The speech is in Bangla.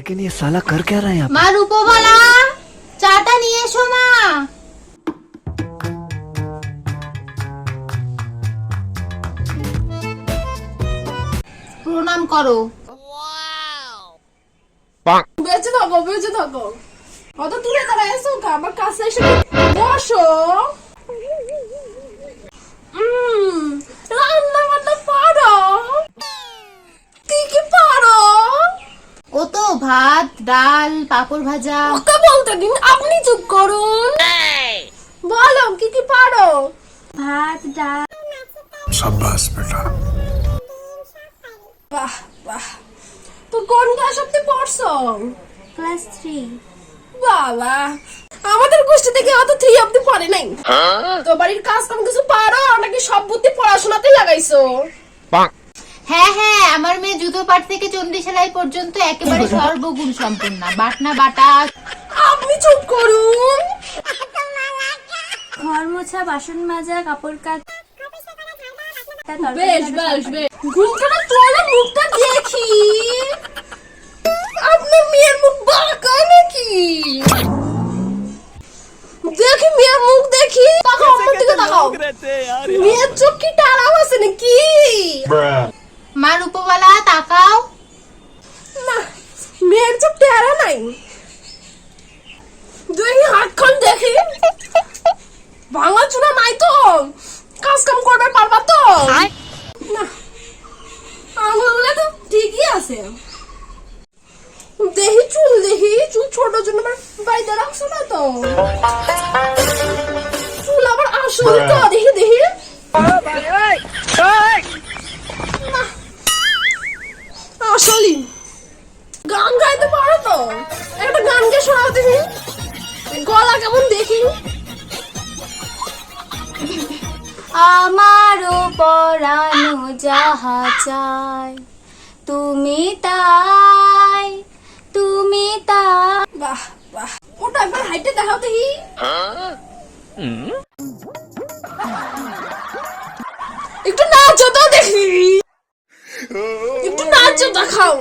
लेकिन ये साला कर क्या रहा है यहाँ पे? মা রূপবালা চাটা নিয়ে এসো মা প্রণাম করো বেঁচে থাকো বেঁচে থাকো অত দূরে দাঁড়ায় এসো কা আমার কাছে এসে বসো ভাত ডাল পাপড় ভাজা। ওকে বলতে দিন আপনি চুপ করুন। বলো কি কি পারো? ভাত ডাল। সাব্বাস বেটা। বাহ বাহ। তো কোন ক্লাস অব্দি পড়ছো? Class three. বাবা আমাদের গোষ্ঠী থেকে অত থ্রি অব্দি পড়ে নাই। তো বাড়ির কাজ কাম কিছু পারো? নাকি সব বুদ্ধি পড়াশোনাতে লাগাইছো? হ্যাঁ হ্যাঁ আমার মেয়ে জুতো পাট থেকে চন্ডি সেলাই পর্যন্ত একেবারে সর্বগুণ সম্পূর্ণ। বাটনা বাটা আপনি চুপ করুন। ঘর মোছা বাসন মাজা কাপড় কাচা বেশ বেশ বেশ। ঘুমটা তোলা মুখটা দেখি। আপনার মেয়ের মুখ বাঁকা নাকি? দেখি মেয়ের মুখ দেখি। তাকাও আমার দিকে তাকাও। মেয়ের চোখ কি টারাও আছে নাকি? মা রূপবালা তাকাও। না মেয়ের চোখ টেরা নাই। দেখি হাতখান দেখি। ভাঙা চুনা নাই তো। কাজ কাম করবে পারবা তো। না আঙুলগুলো তো ঠিকই আছে। দেখি চুল দেখি চুল ছোট জন্য বাইরে রাখছো না তো। চুল আবার আসল তো। একটা গান শোনাও দেখি। গলা কেমন দেখি? আমারও পরানো যাহা চাই, তুমি তাই তুমি তাই। বাহ বাহ। ওটা একবার হাইটে দেখাও দেখি। একটু নাচো তো দেখি। একটু নাচো দেখাও